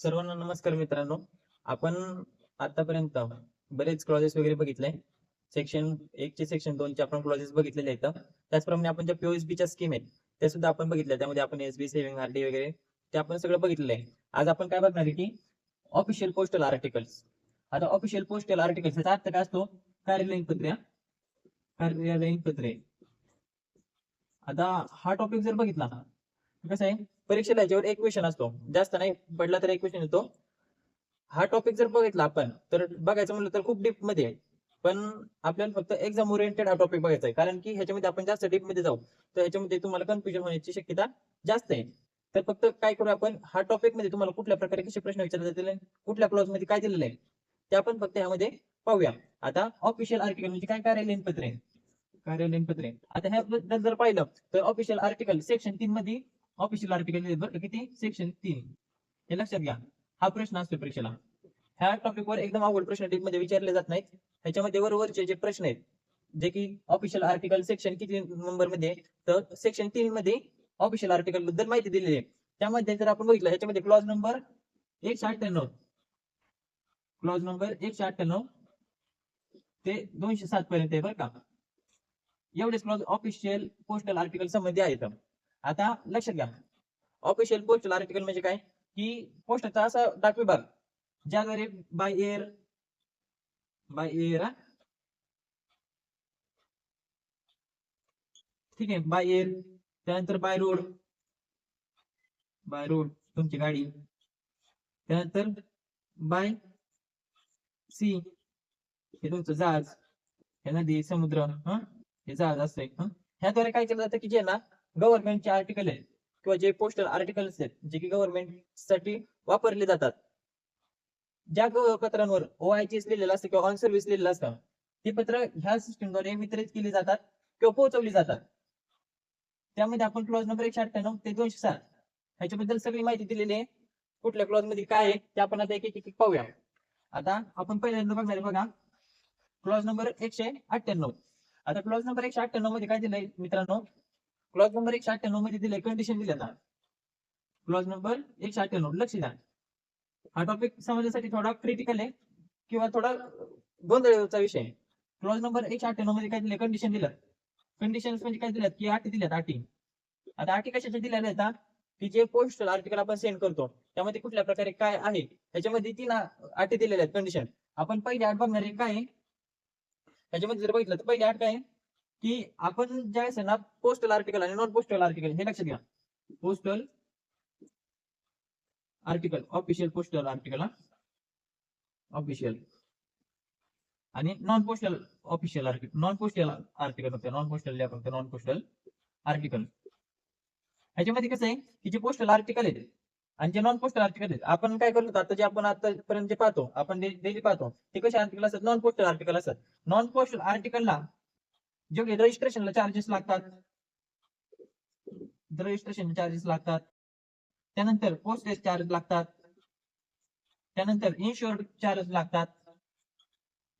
सर्वांना नमस्कार मित्रांनो. आपण आतापर्यंत बरेच क्लॉजेस वगैरे बघितले. सेक्शन एक चे सेक्शन दोन चे आपण क्लॉजेस बघितलेले आहेत. त्याचप्रमाणे आपण ज्या पीओएसबीच्या च्या स्कीम आहेत त्या सुद्धा आपण बघितल्या. त्यामध्ये आपण एसबी सेव्हिंग आरडी वगैरे ते आपण सगळं बघितलेलं आहे. आज आपण काय बघणार आहे की ऑफिशियल पोस्टल आर्टिकल्स आता ऑफिशियल पोस्टल आर्टिकल्स याचा अर्थ काय असतो? कार्यालयीन पत्रे कार्यालयीन पत्रे. आता हा टॉपिक जर बघितला ना कसं आहे? परीक्षेला याच्यावर एक क्वेश्चन असतो. जास्त नाही पडला तर एक क्वेश्चन येतो. हा टॉपिक जर बघितला आपण तर बघायचं म्हणलं तर खूप डीपमध्ये आहे. पण आपल्याला फक्त एक्झाम ओरिएंटेड हा टॉपिक बघायचा आहे. कारण की ह्याच्यामध्ये आपण जास्त डीपमध्ये जाऊ. तर ह्याच्यामध्ये तुम्हाला कन्फ्युजन होण्याची शक्यता जास्त आहे. तर फक्त काय करू आपण? हा टॉपिकमध्ये तुम्हाला कुठल्या प्रकारे कसे प्रश्न विचारले जातील कुठल्या क्लॉजमध्ये काय दिलेलं आहे? ते आपण फक्त ह्यामध्ये पाहूया. आता ऑफिशियल आर्टिकल म्हणजे काय? कार्यालयीन पत्र. आहे कार्यालयीन पत्रे. आता ह्याबद्दल जर पाहिलं तर ऑफिशियल आर्टिकल सेक्शन तीन मध्ये ऑफिशियल आर्टिकल किती? सेक्शन तीन. हे लक्षात घ्या. हा प्रश्न असतो परीक्षेला. ह्या टॉपिक वर एकदम अवघड प्रश्नमध्ये विचारले जात नाहीत. ह्याच्यामध्ये वरवरचे जे प्रश्न आहेत जे की ऑफिशियल आर्टिकल सेक्शन किती नंबरमध्ये तर सेक्शन तीन मध्ये ऑफिशियल आर्टिकलबद्दल माहिती दिलेली आहे. त्यामध्ये जर आपण बघितलं ह्याच्यामध्ये क्लॉज नंबर एकशे अठ्ठ्याण्णव. क्लॉज नंबर एकशे अठ्ठ्याण्णव ते दोनशे सात पर्यंत आहे बरं का. एवढेच क्लॉज ऑफिशियल पोस्टल आर्टिकल संबंधी आहेत. आता लक्षात घ्या. ऑफिशियल पोस्टल आर्टिकल म्हणजे काय? की पोस्टचा असा डाक विभाग ज्याद्वारे बाय एअर बाय एअर ठीक आहे. बाय एअर त्यानंतर बाय रोड बाय रोड तुमची गाडी. त्यानंतर बाय सी हे तुमचं जहाज हे नदी समुद्र हा? हे जहाज असतंय ह्याद्वारे काय केलं जातं की जे ना गव्हर्नमेंटचे आर्टिकल आहेत किंवा जे पोस्टल आर्टिकल्स आहेत जे की गव्हर्नमेंटसाठी वापरले जातात. ज्या ग- पत्रांवर ओआयचीस लिहिलेलं असतं किंवा ऑन सर्व्हिस लिहिलेलं असतं ती पत्र ह्या सिस्टीमद्वारे वितरित केली जातात किंवा पोहोचवली जातात. त्यामध्ये आपण क्लॉज नंबर एकशे अठ्ठ्याण्णव ते दोनशे सात ह्याच्याबद्दल सगळी माहिती दिलेली आहे. कुठल्या क्लॉजमध्ये काय आहे ते आपण आता एक एक एक पाहूया. आता आपण पहिल्यांदा बघणार बघा. क्लॉज नंबर एकशे अठ्ठ्याण्णव. आता क्लॉज नंबर एकशे अठ्ठ्याण्णवमध्ये काय दिलंय मित्रांनो? क्लॉज नंबर एकशे अठ्ठ्याण्णवमध्ये दिले कंडिशन दिले आता. क्लॉज नंबर एकशे अठ्ठ्याण्णव लक्ष द्या हा टॉपिक समजण्यासाठी थोडा क्रिटिकल आहे किंवा थोडा गोंधळचा विषय आहे. क्लॉज नंबर एकशे अठ्ठ्याण्णवमध्ये काय दिले कंडिशन दिलं. कंडिशन म्हणजे काय दिल्यात की अटी दिल्यात अटी. आता अटी कशाच्या दिल्या आहेत की जे पोस्टल आर्टिकल आपण सेंड करतो त्यामध्ये कुठल्या प्रकारे काय आहे? त्याच्यामध्ये तीन अटी दिलेल्या आहेत कंडिशन आपण पहिली आठ बघणार आहे काय आहे? त्याच्यामध्ये जर बघितलं तर पहिली आठ काय आहे? की आपण ज्या वेळेस आहे ना पोस्टल आर्टिकल आणि नॉन पोस्टल आर्टिकल हे लक्षात घ्या. Postal article official postal article official आणि non postal official article non postal article होते non postal non postal article ह्याच्यामध्ये कसं आहे की जे पोस्टल आर्टिकल आहेत आणि जे नॉन पोस्टल आर्टिकल आहेत आपण काय करतो आता जे आपण आतापर्यंत जे पाहतो आपण डेली पाहतो ते कसे आर्टिकल असतात? नॉन पोस्टल आर्टिकल असतात. नॉन पोस्टल आर्टिकलला जेवढे रजिस्ट्रेशनला चार्जेस लागतात. रजिस्ट्रेशन चार्जेस लागतात. त्यानंतर पोस्टेज चार्ज लागतात. त्यानंतर इन्शुअर्ड चार्ज लागतात.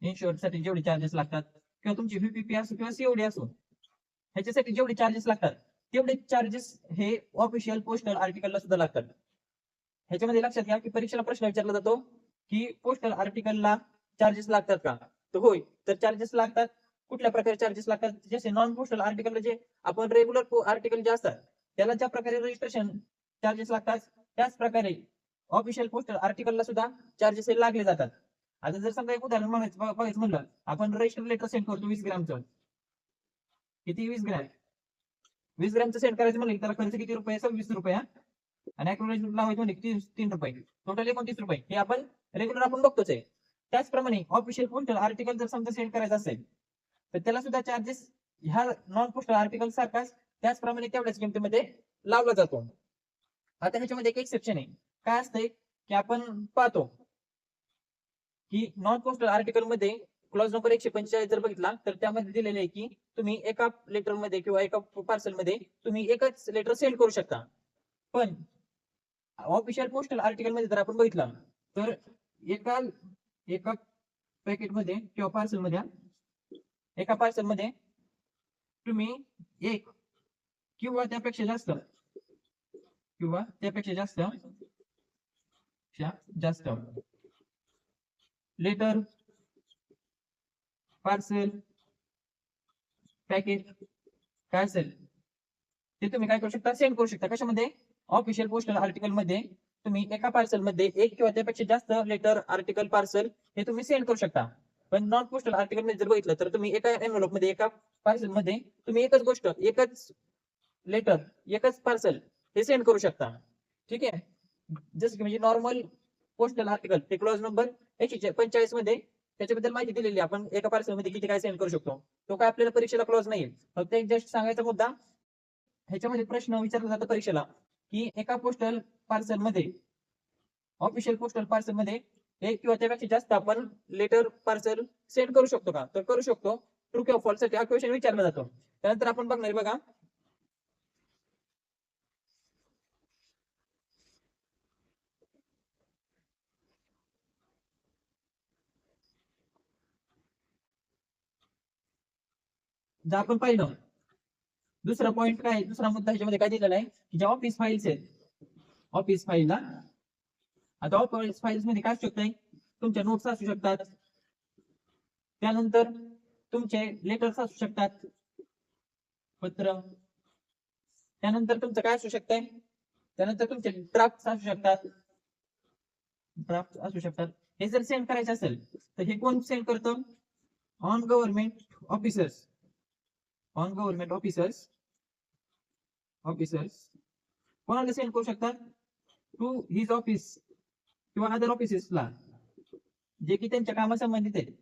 इन्शुअरसाठी जेवढे चार्जेस लागतात किंवा तुमची व्हीपीपी असो किंवा सीओडी असो ह्याच्यासाठी जेवढे चार्जेस लागतात तेवढे चार्जेस हे ऑफिशियल पोस्टल आर्टिकलला सुद्धा लागतात. ह्याच्यामध्ये लक्षात घ्या की परीक्षेला प्रश्न विचारला जातो की पोस्टल आर्टिकलला चार्जेस लागतात का? तर होय तर चार्जेस लागतात. कुठल्या प्रकारे चार्जेस लागतात? जसे नॉन पोस्टल आर्टिकल जे आपण रेग्युलर आर्टिकल जे असतात त्याला ज्या प्रकारे रजिस्ट्रेशन चार्जेस लागतात त्याच प्रकारे ऑफिशियल पोस्टल आर्टिकलला सुद्धा चार्जेस लागले जातात. आता जर समजा एक उदाहरण म्हणायचं बघायचं म्हणलं आपण रजिस्टर लेटर सेंड करतो वीस ग्रॅमचं. किती? वीस ग्रॅम. वीस ग्रॅमचं सेंड करायचं म्हणलं त्याला खर्च किती रुपये? सव्वीस रुपये आणि acknowledgement लावायचं म्हणजे तीन तीन रुपये. टोटल एकोणतीस रुपये. हे आपण रेग्युलर आपण बघतोच आहे. त्याचप्रमाणे ऑफिशियल पोस्टल आर्टिकल जर समजा सेंड करायचं असेल तर त्याला सुद्धा चार्जेस ह्या नॉन पोस्टल आर्टिकल सारखाच त्याचप्रमाणे तेवढ्याच किमतीमध्ये लावला जातो. आता ह्याच्यामध्ये एक एक्सेप्शन आहे. काय असतंय? की आपण पाहतो की नॉन पोस्टल आर्टिकलमध्ये क्लॉज नंबर एकशे पंचेचाळीस जर बघितला तर त्यामध्ये दिलेले आहे की तुम्ही एका लेटरमध्ये किंवा एका पार्सलमध्ये तुम्ही एकच लेटर सेंड करू शकता. पण ऑफिशियल पोस्टल आर्टिकलमध्ये जर आपण बघितलं तर एका एका पॅकेटमध्ये किंवा पार्सलमध्ये एका पार्सल मध्ये तुम्ही एक किंवा त्यापेक्षा जास्त, किंवा त्यापेक्षा जास्त जास्त लेटर पार्सल पॅकेज काय असेल ते तुम्ही काय करू शकता? सेंड करू शकता. कशामध्ये? ऑफिशियल पोस्टल आर्टिकल मध्ये तुम्ही एका पार्सल मध्ये एक किंवा त्यापेक्षा जास्त लेटर आर्टिकल पार्सल हे तुम्ही सेंड करू शकता. पण नॉन पोस्टल आर्टिकल जर बघितलं तर तुम्ही एका एनव्हलपमध्ये एका पार्सलमध्ये तुम्ही एकच गोष्ट एकच लेटर एकच पार्सल हे सेंड करू शकता. ठीक आहे? जसं की म्हणजे नॉर्मल पोस्टल आर्टिकल ते क्लॉज नंबर एकशे पंचेचाळीसमध्ये त्याच्याबद्दल माहिती दिलेली आपण एका पार्सलमध्ये किती काय सेंड करू शकतो? तो काय आपल्याला परीक्षेला क्लॉज नाही फक्त एक जस्ट सांगायचा मुद्दा ह्याच्यामध्ये प्रश्न विचारला जातो परीक्षेला की एका पोस्टल पार्सलमध्ये ऑफिशियल पोस्टल पार्सलमध्ये एक किंवा त्यापेक्षा जास्त आपण लेटर पार्सल सेंड करू शकतो का? तर करू शकतो. ट्रू किंवा फॉल्ससाठी हा क्वेश्चन विचारला जातो. त्यानंतर आपण बघणार बघा. जर आपण पाहिलं दुसरा पॉइंट काय दुसरा मुद्दा ह्याच्यामध्ये काय दिलेला आहे? की ज्या ऑफिस फाईल्स आहेत ऑफिस फाईलला आता ऑफ़िस फाईल्स मध्ये काय असू शकतंय तुमच्या नोट्स असू शकतात. त्यानंतर तुमचे लेटर्स असू शकतात. पत्र. त्यानंतर तुमचं काय असू शकतंय? त्यानंतर तुमचे ड्राफ्ट असू शकतात. ड्राफ्ट असू शकतात. हे जर सेंड करायचे असेल, तर हे कोण सेंड करतं? On government officers on government officers officers कोणाला सेंड करू शकतात? टू हिज ऑफ़िस किंवा अदर ऑफिसेसला जे की त्यांच्या कामासंबंधित आहेत.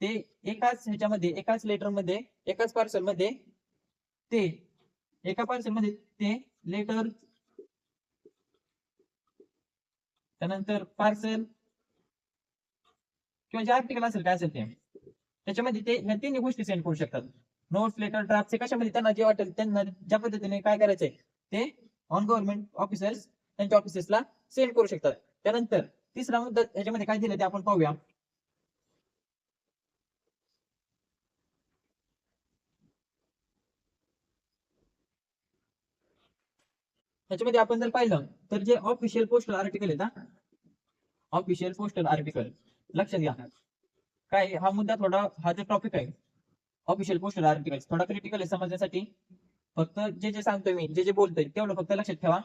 ते एकाच ह्याच्यामध्ये एकाच लेटरमध्ये एकाच पार्सलमध्ये ते एका पार्सलमध्ये ते लेटर त्यानंतर पार्सल किंवा जे आर्टिकल असेल काय असेल ते. त्याच्यामध्ये ते ह्या तिन्ही गोष्टी सेंड करू शकतात. नोट्स लेटर ड्राफ्ट कशामध्ये त्यांना जे वाटेल त्यांना ज्या पद्धतीने काय करायचंय ते ऑन गव्हर्नमेंट ऑफिसर्स त्यांच्या ऑफिसेसला सेंड करू शकतात. त्यानंतर तिसरा मुद्दा याच्यामध्ये काय दिलं ते आपण पाहूया. त्याच्यामध्ये आपण जर पाहिलं तर जे ऑफिशियल पोस्टल आर्टिकल आहे ना ऑफिशियल पोस्टल आर्टिकल लक्षात घ्या. काय हा मुद्दा थोडा हा जो टॉपिक आहे ऑफिशियल पोस्टल आर्टिकल थोडा क्रिटिकल आहे समजण्यासाठी. फक्त जे जे सांगतोय मी जे जे बोलतोय तेवढं फक्त लक्षात ठेवा.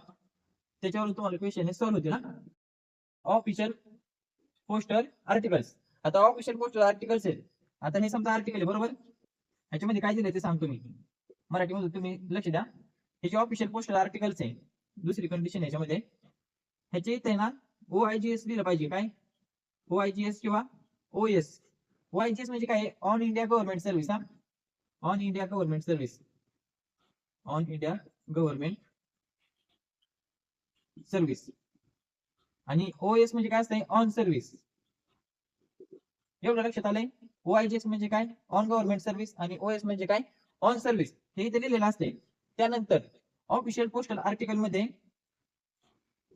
त्याच्यावरून तुम्हाला क्वेश्चन सॉल्व्ह होतील ना ऑफिशियल पोस्टल आर्टिकल्स आता ऑफिशियल पोस्टल आर्टिकल्स आहेत. आता हे समजा आर्टिकल आहे बरोबर? ह्याच्यामध्ये काय दिलंय ते सांगतो मी मराठीमध्ये तुम्ही लक्ष द्या. हे जे ऑफिशियल पोस्टल आर्टिकल्स आहे दुसरी कंडिशन ह्याच्यामध्ये. ह्याच्या इथे ना ओ आय जी एस लिहिलं पाहिजे. काय? ओ आय जी एस किंवा O S O I G S म्हणजे काय? ऑन इंडिया गव्हर्नमेंट सर्व्हिस हा? On India government service on India government service आणि ओ एस म्हणजे काय असतंय ऑन सर्व्हिस एवढं लक्षात आलंय? ओ आय जी एस म्हणजे काय? ऑन गव्हर्नमेंट सर्व्हिस आणि ओ एस म्हणजे काय? ऑन सर्व्हिस हे इथे लिहिलेलं असते. त्यानंतर ऑफिशियल पोस्टल आर्टिकलमध्ये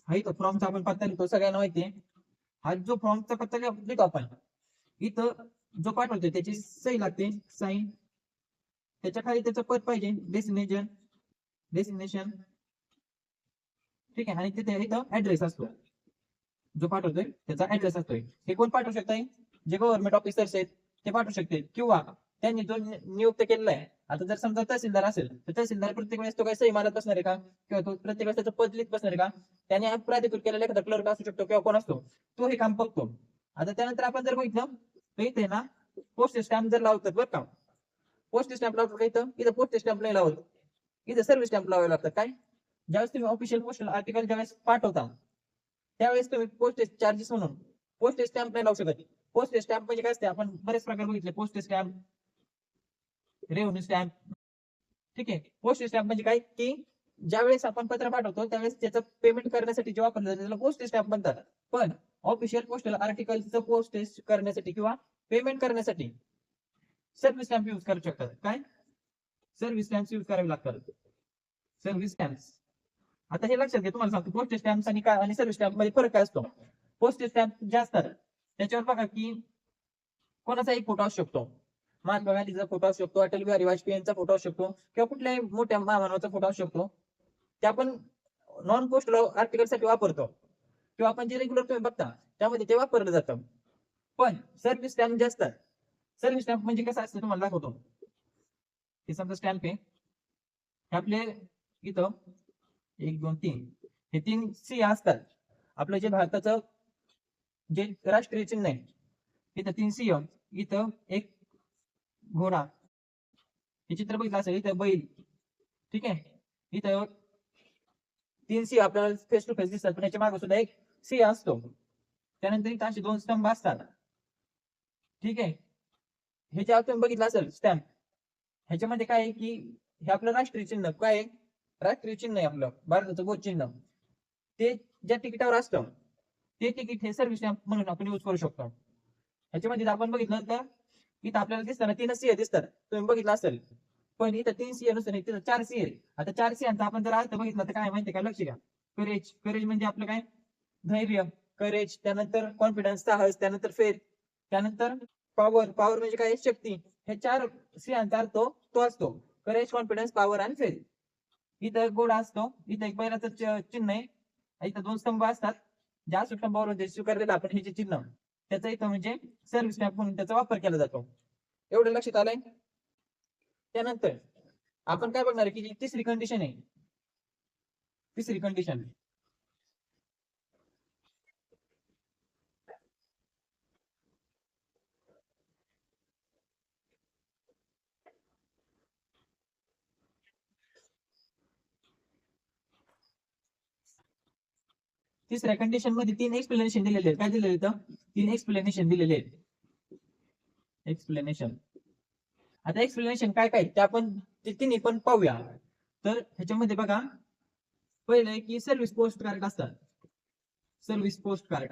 हा इथं फॉर्मचा आपण पत्ता लिहितो सगळ्यांना माहिती आहे. हा जो फॉर्मचा पत्ता लिहितो आपण इथं जो पाठवतोय त्याची सही लागते. साईन त्याच्याखाली त्याचं पद पाहिजे. डेस्टिनेशन डेस्टिनेशन ठीक आहे? आणि तिथे इथं ऍड्रेस असतो. जो पाठवतोय त्याचा ऍड्रेस असतोय. हे कोण पाठवू शकताय? जे गव्हर्नमेंट ऑफिसर्स आहेत ते पाठवू शकते किंवा त्यांनी जो नियुक्त केलेला आहे आता जर समजा तहसीलदार असेल तर तहसीलदार प्रत्येक वेळेस तो काही सही मारत बसणार आहे का? किंवा तो प्रत्येक वेळेस त्याचं पद लिहित बसणार आहे का? त्याने प्राधिकृत केलेला एखादा क्लर्क असू शकतो किंवा कोण असतो तो हे काम बघतो. आता त्यानंतर आपण जर बघितलं तर इथे ना पोस्ट स्टॅम्प जर लावतात बरं का. पोस्ट स्टॅम्प लावतो का इथं? इथं पोस्ट स्टॅम्प नाही लावत. इथं सर्व्हिस स्टॅम्प लावावे लागतात. काय? ज्यावेळेस तुम्ही ऑफिशियल पोस्टल आर्टिकल ज्यावेळेस पाठवता त्यावेळेस तुम्ही पोस्टेज चार्जेस म्हणून पोस्ट स्टॅम्प नाही लावू शकत. पोस्ट स्टॅम्प म्हणजे काय असते? आपण बरेच प्रकार बघितले. पोस्ट स्टॅम्प रेव्हन्यू स्टॅम्प ठीक आहे? पोस्ट स्टॅम्प म्हणजे काय? की ज्यावेळेस आपण पत्र पाठवतो त्यावेळेस त्याचं पेमेंट करण्यासाठी जे वापरलं जातं त्याला पोस्ट स्टॅम्प म्हणतात. पण ऑफिशियल पोस्टल आर्टिकलचं पोस्टेज करण्यासाठी किंवा पेमेंट करण्यासाठी सर्व्हिस स्टॅम्प युज करू शकतात. काय? सर्व्हिस स्टॅम्प युज करावे लागतात. सर्व्हिस स्टॅम्प आता हे लक्षात घ्या तुम्हाला सांगतो पोस्ट स्टॅम्प आणि काय आणि सर्व्हिस स्टॅम्पमध्ये फरक काय असतो? पोस्ट स्टॅम्प जे असतात त्याच्यावर बघा की कोणाचा एक फोटो असू शकतो. महात्मा गांधीचा फोटो असू शकतो अटल बिहारी वाजपेयी यांचा फोटो असू शकतो किंवा कुठल्याही मोठ्या महामानवाचा फोटो असू शकतो ते आपण नॉन पोस्टल आर्टिकलसाठी वापरतो. किंवा आपण जे रेग्युलर तुम्ही बघता त्यामध्ये ते वापरलं जातं. पण सर्व्हिस स्टॅम्प जे असतात सर्व्हिस स्टॅम्प म्हणजे कसं असतं तुम्हाला दाखवतो. हे समजा स्टॅम्प आहे. हे आपले इथं एक दोन तीन. हे तीन सी असतात. आपलं जे भारताचं जे राष्ट्रीय चिन्ह आहे इथं तीन सिंह इथं एक घोडा. हे चित्र बघितलं असेल इथं बैल. ठीक आहे? इथं तीन सिंह आपल्याला फेस टू फेस दिसतात पण याच्या मागे सुद्धा एक सिंह असतो. त्यानंतर इथं असे दोन स्तंभ असतात. ठीक आहे? हे जे आपण बघितलं असेल स्टॅम्प ह्याच्यामध्ये काय आहे की हे आपलं राष्ट्रीय चिन्ह काय आहे? राष्ट्रीय चिन्ह आहे आपलं भारताचं गोद चिन्ह. ते ज्या तिकिटावर असतं ते तिकीट हे सर्व्हिस स्टॅम्प म्हणून आपण युज करू शकतो. ह्याच्यामध्ये आपण बघितलं तर इथं आपल्याला दिसताना तीन सी दिसतात. तुम्ही बघितलं असेल. पण इथं तीन सी नसतं तिथं चार सी आता चार सिंहांचा आपण जर अर्थ बघितला तर काय माहिती का? लक्ष घ्या करेज करेज म्हणजे आपलं काय? धैर्य. करेज त्यानंतर कॉन्फिडन्स साहस. त्यानंतर फेथ त्यानंतर पॉवर पॉवर म्हणजे काय? शक्ती. हे चार स्त्रियांचा अर्थ तो असतो. करेज कॉन्फिडन्स पॉवर आणि फेथ इथं गोडा असतो इथं एक बैलाचं चिन्ह आहे. इथं दोन स्तंभ असतात. ज्या स्तंभावर म्हणजे स्वीकारलेलं आपण हे जे चिन्ह त्याचा इथं म्हणजे सर्व्हिस मॅप म्हणून त्याचा वापर केला जातो. एवढं लक्षात आलंय? त्यानंतर आपण काय बघणार आहे की जी तिसरी कंडिशन आहे. तिसरी कंडिशन तिसऱ्या कंडिशनमध्ये तीन एक्सप्लेनेशन दिलेले आहेत. काय दिलेले तीन एक्सप्लेनेशन दिलेले आहेत. एक्सप्लेनेशन आता एक्सप्लेनेशन काय काय? ते आपण ते तिन्ही पण पाहूया. तर ह्याच्यामध्ये बघा पहिलं की सर्व्हिस पोस्ट कार्ड असतात. सर्व्हिस पोस्ट कार्ड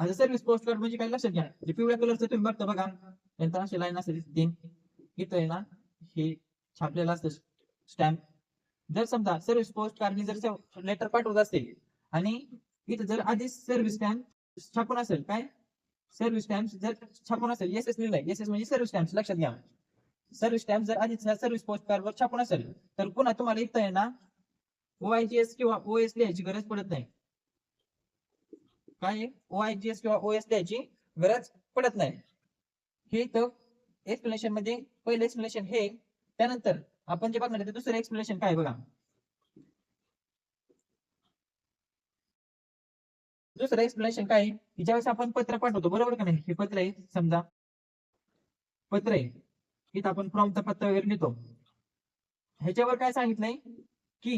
आता सर्व्हिस पोस्ट कार्ड म्हणजे काय? लक्षात घ्या. जे पिवळ्या कलरचं तुम्ही बघता बघा. नंतर अशी लाईन असते तीन. इथं आहे ना हे छापलेलं असतं. स्टॅम्प जर समजा सर्व्हिस पोस्ट कार्डने जर लेटर पाठवत असेल आणि इथं जर आधीच सर्व्हिस स्टॅम्प छापून असेल काय? सर्व्हिस स्टॅम्प जर छापून असेल एस एस लिहिलंय. एस एस म्हणजे सर्व्हिस स्टॅम्प लक्षात घ्या. सर्व्हिस स्टॅम्प जर आधीच सर्व्हिस पोस्ट कार्डवर छापून असेल तर पुन्हा तुम्हाला इथं आहे ना ओआयजीएस किंवा ओएस लिहायची गरज पडत नाही. काय? ओआयजीएस किंवा ओएस लिहायची गरज पडत नाही. हे तर एक्सप्लेनेशनमध्ये पहिलं एक्सप्लेनेशन हे त्यानंतर आपण जे बघणार ते दुसरं एक्सप्लेनेशन काय बघा. दुसरं एक्सप्लेनेशन काय आहे? की ज्यावेळेस आपण पत्र पाठवतो बरोबर का नाही? हे पत्र आहे समजा. पत्र आहे. इथं आपण फॉर्मचा पत्र वगैरे लिहितो. ह्याच्यावर काय सांगितलंय? की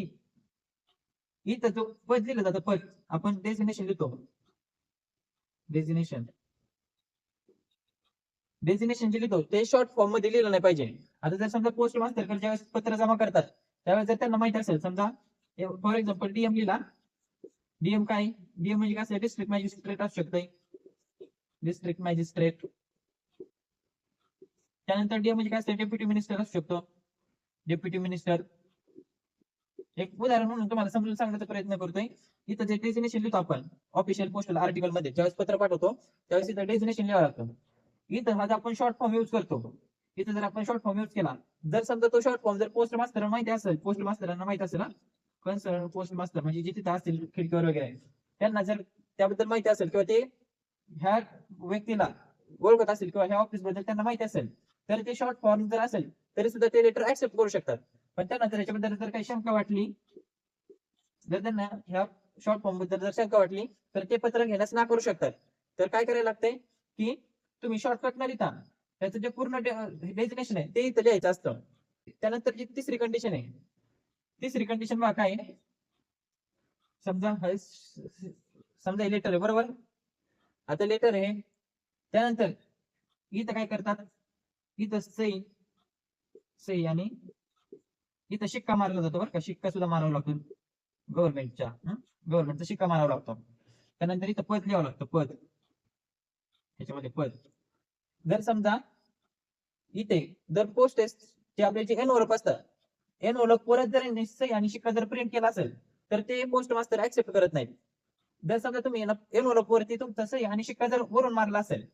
इथं जो पद लिहिलं जातं पद आपण डेझिनेशन लिहितो. डेझिनेशन डेजिनेशन जे लिहितो ते शॉर्ट फॉर्ममध्ये लिहिलं नाही पाहिजे. आता जर समजा पोस्ट मास्टर ज्यावेळेस पत्र जमा करतात त्यावेळेस जर त्यांना माहिती असेल समजा फॉर एक्झाम्पल डीएम लिहिला. डीएम काय? डीएम म्हणजे काय डिस्ट्रिक्ट मॅजिस्ट्रेट असू शकते डिस्ट्रिक्ट मॅजिस्ट्रेट त्यानंतर डीएम म्हणजे काय असतं? डेप्युटी मिनिस्टर म्हणजे असू शकतो. डेप्युटी मिनिस्टर एक उदाहरण म्हणून तुम्हाला समजून सांगण्याचा प्रयत्न करतोय. इथं जे डेझिनेशन लिहितो आपण ऑफिशियल पोस्टल आर्टिकलमध्ये ज्यावेळेस पत्र पाठवतो त्यावेळेस इथं डेझिनेशन लिहावं लागतं. इथं हा आपण शॉर्ट फॉर्म युज करतो इथं जर आपण शॉर्ट फॉर्म युज केला जर समजा तो शॉर्ट फॉर्म जर पोस्ट मास्तर माहिती असेल पोस्ट मास्तरांना माहिती असेल कन्सर्न पोस्ट मास्टर म्हणजे जे तिथं असतील खिडकीवर वगैरे त्यांना जर त्याबद्दल माहिती असेल किंवा ते ह्या व्यक्तीला ओळखत असेल किंवा ह्या ऑफिसबद्दल त्यांना माहिती असेल तर ते शॉर्ट फॉर्म जर असेल तरी सुद्धा ते लेटर ऍक्सेप्ट करू शकतात. पण त्यांना जर याच्याबद्दल जर काही शंका वाटली जर त्यांना ह्या शॉर्ट फॉर्मबद्दल जर शंका वाटली तर ते पत्र घेण्यास ना करू शकतात. तर काय करायला लागतंय की तुम्ही शॉर्टकट न लिहिता त्याचं जे पूर्ण डेजिनेशन आहे ते इथं लिहायचं असतं. त्यानंतर जी तिसरी कंडिशन आहे तिसरी कंडिशन बघा काय समजा समजा हे लेटर आहे बरोबर? आता लेटर आहे त्यानंतर इथं काय करतात? इथं सही सही आणि इथं शिक्का मारला जातो बरं का. शिक्का सुद्धा मारावा लागतो. गव्हर्नमेंटच्या गव्हर्नमेंटचा शिक्का मारावा लागतो. त्यानंतर इथं पद लिहावं लागतं पद. ह्याच्यामध्ये पद जर समजा इथे जर पोस्ट जे आपले जे एनवलप असतात ओळख परत जर निश्चय सही आणि शिक्का जर प्रिंट केला असेल तर ते पोस्ट मास्तर ऍक्सेप्ट करत नाहीत. जर समजा तुम्ही एनवलप वरती तुमचा सही आणि शिक्का जर वरून मारला असेल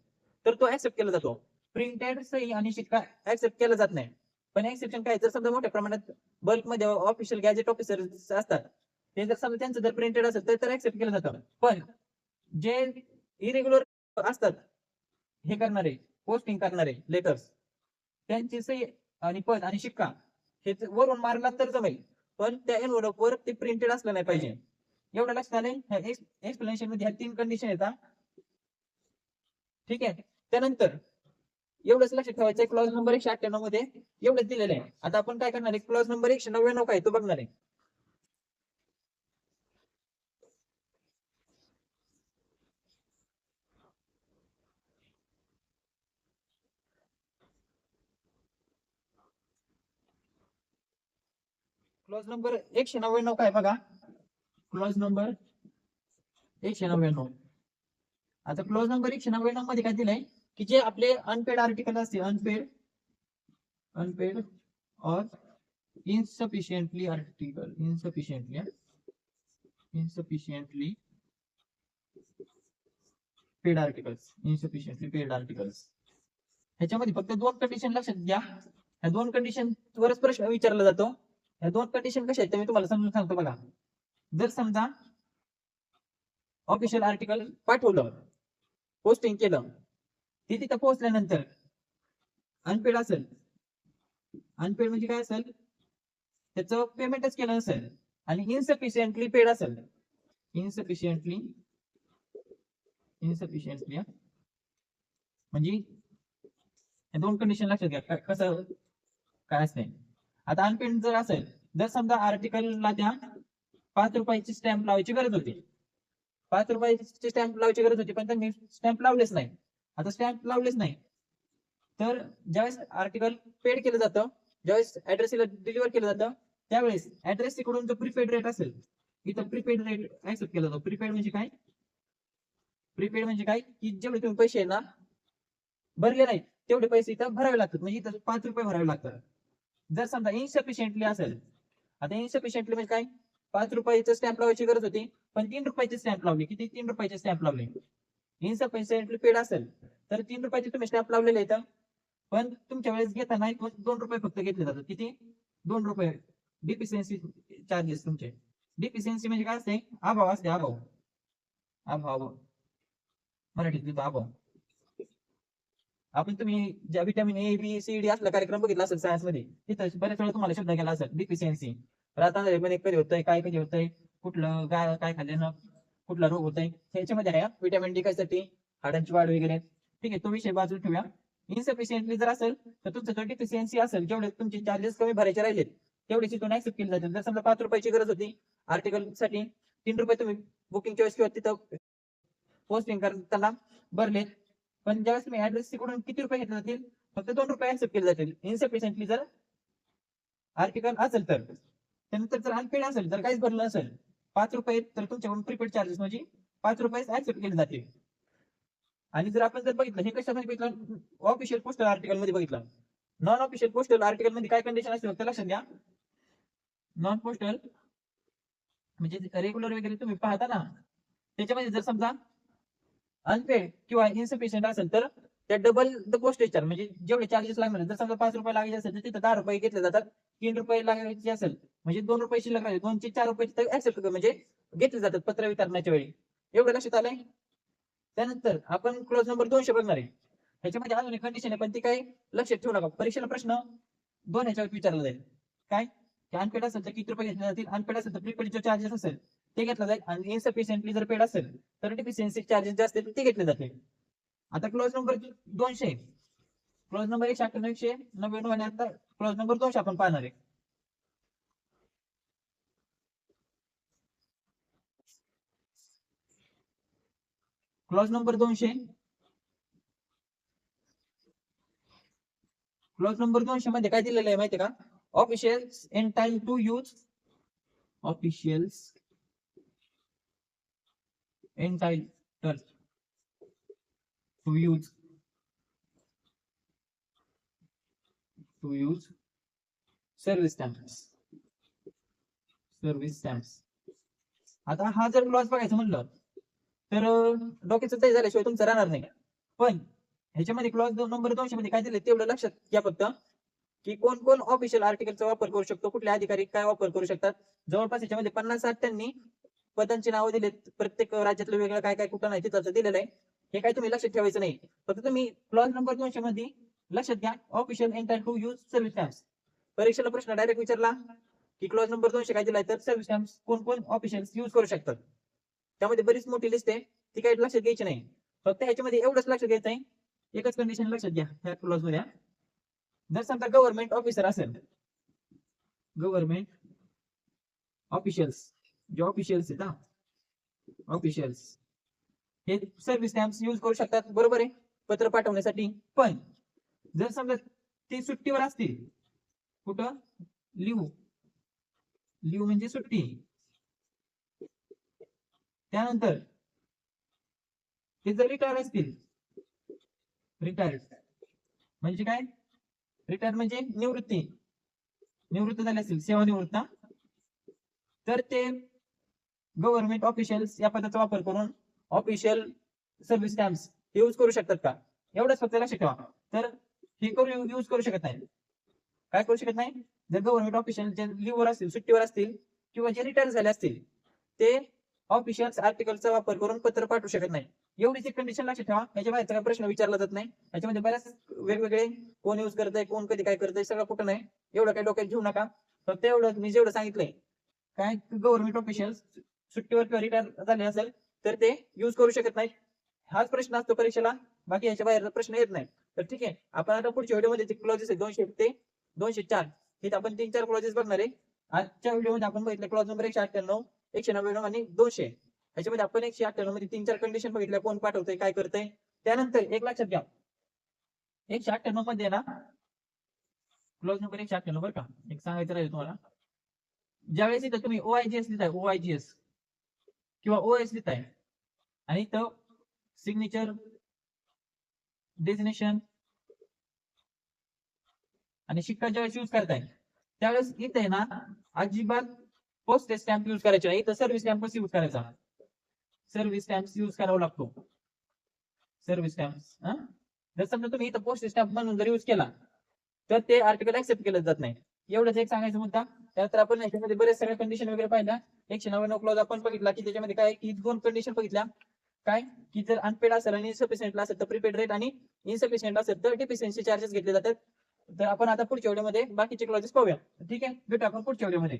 तर तो ऍक्सेप्ट केला जातो. प्रिंटेड सही आणि शिक्का ऍक्सेप्ट केला जात नाही. पण एक्सेप्शन काय जर समजा मोठ्या प्रमाणात बल्कमध्ये ऑफिशियल गॅजेट ऑफिसर असतात ते जर समजा त्यांचं जर प्रिंटेड असेल तर तर ऍक्सेप्ट केलं जातं. पण जे इरेग्युलर असतात हे करणारे पोस्टिंग करणारे लेटर्स त्यांची सही आणि पद आणि शिक्का हे वरून मारला तर जमेल. पण त्या एनवलप वर ते प्रिंटेड असलं नाही पाहिजे. एवढं लक्षात आले एक्सप्लेनेशनमध्ये ह्या तीन कंडिशन येतात ठीक आहे? त्यानंतर एवढंच लक्षात ठेवायचं क्लॉज नंबर एकशे अठ्ठ्याण्णवमध्ये. एवढंच दिलेलं आहे. आता आपण काय करणार आहे? क्लॉज नंबर एकशे नव्याण्णव काय तो बघणार आहे. क्लॉज नंबर एकशे नव्याण्णव काय बघा? क्लॉज नंबर एकशे नव्याण्णव. आता क्लॉज नंबर एकशे नव्याण्णवमध्ये काय दिलंय? की जे आपले अनपेड आर्टिकल असते अनपेड अनपेड और insufficiently article insufficiently insufficiently paid articles insufficiently paid articles ह्याच्यामध्ये फक्त दोन कंडिशन लक्षात घ्या. ह्या दोन कंडिशन वरच प्रश्न विचारला जातो. ह्या दोन कंडिशन कशा आहेत ते मी तुम्हाला समजून सांगतो बघा. जर समजा ऑफिशियल आर्टिकल पाठवलं पोस्टिंग केलं ते तिथं पोहोचल्यानंतर अनपेड असेल. अनपेड म्हणजे काय असेल? त्याचं पेमेंटच केलं नसेल आणि इनसफिशियंटली पेड असेल. इनसफिशियंटली इनसफिशियंटली म्हणजे दोन कंडिशन लक्षात घ्या. कसं? काय असते आता अनपेड जर असेल जर समजा आर्टिकलला त्या पाच रुपयाची स्टॅम्प लावायची गरज होती. पाच रुपयाची स्टॅम्प लावायची गरज होती पण त्यांनी स्टॅम्प लावलेच नाही. आता स्टॅम्प लावलेच नाही. तर ज्यावेळेस आर्टिकल पेड केलं जातं ज्यावेळेस ऍड्रेसला डिलिव्हर केलं जातं त्यावेळेस ऍड्रेस कडून जो प्रीपेड रेट असेल इथं प्रीपेड रेट ऍक्सेप्ट केला जातो. प्रीपेड म्हणजे काय? प्रीपेड म्हणजे काय? की जेवढे तुम्ही पैसे येणार ना भरले नाही तेवढे पैसे इथं भरावे लागतात. म्हणजे इथं पाच रुपये भरावे लागतात. जर समजा इनसफिशियंटली असेल आता इन्सफिशियंटली म्हणजे काय? पाच रुपयाचे स्टॅम्प लावायची गरज होती पण तीन रुपयाची स्टॅम्प लावली. किती? तीन रुपयाचे स्टॅम्प लावले. इन्सफिशियंटली पेड असेल तर तीन रुपयाचे तुम्ही स्टॅम्प लावलेले आहेत पण तुमच्या वेळेस घेताना दोन रुपये फक्त घेतले जातात. किती? दोन रुपये. डिफिशियन्सी चार्जेस तुमचे. डिफिशियन्सी म्हणजे काय असते? अभाव असते अभाव. अभाव. मराठीत अभाव. आपण तुम्ही ज्या vitamin A B C D असला कार्यक्रम बघितला असेल सायन्समध्ये तिथं बऱ्याच वेळा तुम्हाला शब्द गेला असेल डिफिशियन्सी मध्ये कधी होतंय काय कधी होतंय कुठलं काय काय खाल्ल्यानं कुठला रोग होतोय ह्याच्यामध्ये आहे विटॅमिन डी कशासाठी? हाडांची वाढ वगैरे. ठीक आहे तो विषय बाजूला ठेवूया. इनसफिशियंटली जर असेल तर तुमचं जर डिफिशियन्सी असेल जेवढे तुमचे चार्जेस कमी भरायचे राहिलेत तेवढे तिथून ऍक्सेप्ट केले जातील जर समजा पाच रुपयाची गरज होती आर्टिकलसाठी तीन रुपये तुम्ही बुकिंग चॉईस किंवा तिथं पोस्टिंग करताना भरले पण ज्यावेळेस तुम्ही ऍड्रेस कडून किती रुपये घेतले जातील? फक्त दोन रुपये ऍक्सेप्ट केले जातील. इनसफिशियंटली जर आर्टिकल असेल तर. त्यानंतर जर अनपेड असेल जर काहीच भरलं नसेल पाच रुपये तर तुमच्याकडून प्रीपेड चार्जेस म्हणजे पाच रुपये ऍक्सेप्ट केले जातील. आणि जर आपण जर बघितलं हे कशामध्ये बघितलं? ऑफिशियल पोस्टल आर्टिकलमध्ये बघितलं. नॉन ऑफिशियल पोस्टल आर्टिकलमध्ये काय कंडिशन असते फक्त लक्षात द्या नॉन पोस्टल म्हणजे रेग्युलर वगैरे तुम्ही पाहता ना. त्याच्यामध्ये जर समजा अनपेड किंवा इन्सफिशियंट असेल तर त्या डबल द पोस्टेज चार्ज म्हणजे जेवढे चार्जेस लागणार जर समजा पाच रुपये लागायचे असेल तर तिथे दहा रुपये घेतले जातात तीन रुपये लागायचे असेल म्हणजे दोन रुपये शिल्लक राहिले दोनशे चार रुपये तिथं ऍक्सेप्ट म्हणजे घेतले जातात पत्र वितरणाच्या वेळी. एवढं लक्षात आलंय? त्यानंतर आपण क्लोज नंबर दोनशे बघणार आहे. ह्याच्यामध्ये अजून एक कंडिशन आहे पण ती काही लक्षात ठेवू नका. परीक्षेला प्रश्न दोन ह्याच्यावर विचारला जाईल. काय? अनपेड असेल तर किती रुपये घेतले जातील? अनपेड असेल तर प्रीपेड जो चार्जेस असेल. ते घेतलं जाईल. आणि इनसफिशियंटली जर पेड असेल तर डिफिशियन्सी चार्जेस जे असतील ते घेतले जातील. आता क्लोज नंबर दोनशे क्लोज नंबर एकशे अठ्ठ्याण्णव एकशे नव्याण्णव आणि आता क्लोज नंबर दोनशे आपण पाहणार आहे. क्लॉज नंबर दोनशे क्लॉज नंबर दोनशे मध्ये काय दिलेलं आहे माहिती का? Officials entitled to use officials in to to to to use service stamps service stamps आता हा जर क्लॉज बघायचं म्हणलं तर डोक्याचं तरी झाल्याशिवाय तुमचं राहणार नाही. पण ह्याच्यामध्ये क्लॉज नंबर दोनशे मध्ये काय दिले तेवढं लक्षात घ्या फक्त की कोण कोण ऑफिशियल आर्टिकलचा वापर करू शकतो कुठले अधिकारी काय वापर करू शकतात. जवळपास याच्यामध्ये पन्नास साठ त्यांनी पदांची नावं दिलेत. प्रत्येक राज्यातलं वेगळं काय काय कुठं नाही तिथं दिलेलं आहे. हे काय तुम्ही लक्षात ठेवायचं नाही. फक्त तुम्ही क्लॉज नंबर दोनशे मध्ये लक्षात घ्या. Official entitled to use service stamp परीक्षेला प्रश्न डायरेक्ट विचारला की क्लॉज नंबर दोनशे काय दिलाय तर सर्व्हिस स्टॅम्प कोण कोण ऑफिशियल युज करू शकतात? त्यामध्ये बरीच मोठी लिस्ट आहे. ती काही लक्षात घ्यायची नाही. फक्त ह्याच्यामध्ये एवढंच लक्षात घ्यायचं आहे. एकच कंडिशन लक्षात घ्या ह्या क्लॉजमध्ये. जर समजा गव्हर्नमेंट ऑफिसर असेल. गव्हर्नमेंट ऑफिशियल्स जे ऑफिशियल्स आहेत ना? ऑफिशियल्स हे सर्व्हिस स्टॅम्प यूज करू शकतात बरोबर आहे? पत्र पाठवण्यासाठी. पण जर समजा ते सुट्टीवर असतील कुठं? लिव्ह लिव्ह म्हणजे सुट्टी. त्यानंतर ते जर रिटायर असतील रिटायर्ड म्हणजे काय? रिटायर म्हणजे निवृत्ती. निवृत्त झाले असतील सेवानिवृत्त. तर ते गव्हर्नमेंट ऑफिशियल्स या पदाचा वापर करून ऑफिशियल सर्व्हिस स्टॅम्प्स यूज करू शकतात का? एवढंच फक्त लक्षात ठेवा. तर हे करू यूज करू शकत नाही. काय करू शकत नाही? जर गव्हर्नमेंट ऑफिशियल जे लिव्हवर असतील सुट्टीवर असतील किंवा जे रिटायर झाले असतील ते ऑफिशियल आर्टिकलचा वापर करून पत्र पाठवू शकत नाही. एवढीच एक कंडिशन लक्षात ठेवा याच्या बाहेरचा काही प्रश्न विचारला जात नाही. याच्यामध्ये बऱ्याच वेगवेगळे कोण यूज करत आहे कोण कधी काय करत आहे सगळं कुठं नाही. एवढं काही डोक्यात घेऊ नका. फक्त एवढं मी जेवढं सांगितलंय काय गव्हर्नमेंट ऑफिशियल सुट्टीवर किंवा रिटायर झाले असेल तर ते युज करू शकत नाही हाच प्रश्न असतो परीक्षेला. बाकी याच्या बाहेर प्रश्न येत नाही तर ठीक आहे आपण आता पुढच्या व्हिडिओमध्ये जे क्लॉजेस आहे दोनशे ते दोनशे चार हे आपण तीन चार क्लॉजेस बघणार आहे. आजच्या व्हिडिओमध्ये आपण बघितलं क्लॉज नंबर एकशे अठ्ठ्याण्णव एकशे नव्याण्णव आणि दोनशे. याच्यामध्ये आपण एकशे अठ्ठ्याण्णवमध्ये तीन चार कंडिशन बघितल्या कोण पाठवतंय काय करतंय. त्यानंतर एक लक्षात घ्या. एकशे अठ्ठ्याण्णवमध्ये ना क्लॉज नंबर एकशे अठ्ठ्याण्णव बरं का एक सांगायचं राहील तुम्हाला. ज्यावेळेस इथं तुम्ही ओआयजीएस लिहिताय ओआयजीएस किंवा ओएस लिहिताय आणि इथं सिग्नेचर डेझिनेशन आणि शिक्का ज्यावेळेस यूज करताय त्यावेळेस इथे आहे ना अजिबात पोस्ट स्टॅम्प युज करायचे नाही. इथं सर्व्हिस स्टॅम्पच युज करायचा? सर्व्हिस स्टॅम्प युज करावा लागतो. सर्व्हिस स्टॅम्प जर समजा तुम्ही इथं पोस्ट स्टॅम्प म्हणून जर युज केला तर ते आर्टिकल ऍक्सेप्ट केलं जात नाही. एवढंच एक सांगायचं मुद्दा. त्यानंतर आपण याच्यामध्ये बरेच सगळ्या कंडिशन वगैरे पाहिल्या एकशे नव्याण्णव क्लॉज आपण बघितला की त्याच्यामध्ये काय की दोन कंडिशन बघितल्या. काय? की जर अनपेड असेल आणि इन्सफिशियंटला असेल तर प्रीपेड रेट आणि इन्सफिशियंट असेल तर डिफिशियन्सी चार्जेस घेतले जातात. तर आपण आता पुढच्या व्हिडिओमध्ये बाकीचे क्लॉजेस पाहूया. ठीक आहे? भेटू आपण पुढच्या व्हिडिओमध्ये.